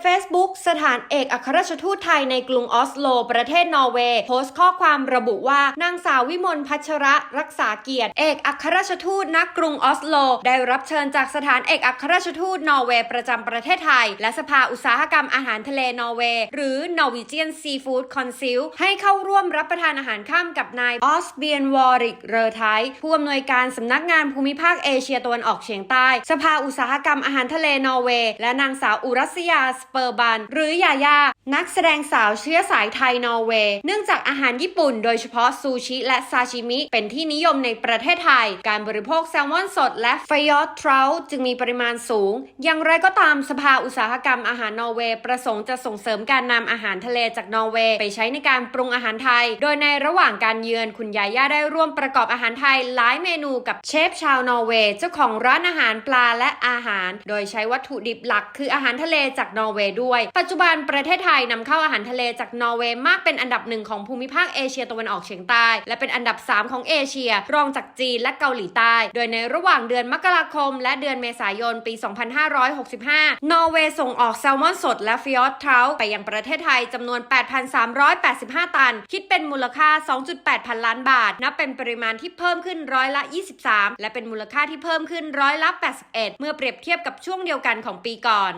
Facebook สถานเอกอัครราชทูตไทยในกรุงออสโล ประเทศนอร์เวย์โพสต์ข้อความระบุว่านางสาววิมลพัชระรักษาเกียรติ เอกอัครราชทูตณกรุงออสโล ได้รับเชิญจากสถานเอกอัครราชทูตนอร์เวย์ประจำประเทศไทย และสภาอุตสาหกรรมอาหารทะเลนอร์เวย์หรือ Norwegian Seafood Council ให้เข้าร่วมรับประทานอาหารข้ามกับนายออสเบียนวอริกเรอไทยผู้อำนวยการสำนักงานภูมิภาคเอเชียตะวันออกเฉียงใต้ สภาอุตสาหกรรมอาหารทะเลนอร์เวย์และนางสาวอุรัสยาสเปอร์บันหรืือยายา นักแสดงสาวเชื้อสายไทยนอร์เวย์ เนื่องจากอาหารญี่ปุ่น โดยเฉพาะซูชิและซาชิมิ เป็นที่นิยมในประเทศไทย การบริโภคแซลมอนสดและฟยอตทราจึงมีปริมาณสูง อย่างไรก็ตามสภาอุตสาหกรรมอาหารนอร์เวย์ ประสงค์จะส่งเสริมการนำอาหารทะเลจากนอร์เวย์ไปใช้ในการปรุงอาหารไทย โดยในระหว่างการเยือนคุณยาย่าได้ร่วมประกอบอาหารไทยหลายเมนูกับเชฟชาวนอร์เวย์เจ้าของร้านอาหารปลาและอาหาร โดยใช้วัตถุดิบหลักคืออาหารทะเลจากนอร์เวย์ด้วยปัจจุบันประเทศไทยนำเข้าอาหารทะเลจากนอร์เวย์มากเป็นอันดับหนึ่งของภูมิภาคเอเชียตะวันออกเฉียงใต้ และเป็นอันดับ 3 ของเอเชีย รองจากจีนและเกาหลีใต้ โดยในระหว่างเดือนมกราคม และเดือนเมษายนปี 2565 นอร์เวย์ส่งออกแซลมอนสดและฟิออตเทราไปยังประเทศไทยจำนวน 8,385 ตัน คิดเป็นมูลค่า 2.8 พันล้านบาท นับเป็นปริมาณที่เพิ่มขึ้นร้อยละ 23 และเป็นมูลค่าที่เพิ่มขึ้นร้อยละ 81 เมื่อเปรียบเทียบกับช่วงเดียวกันของปีก่อน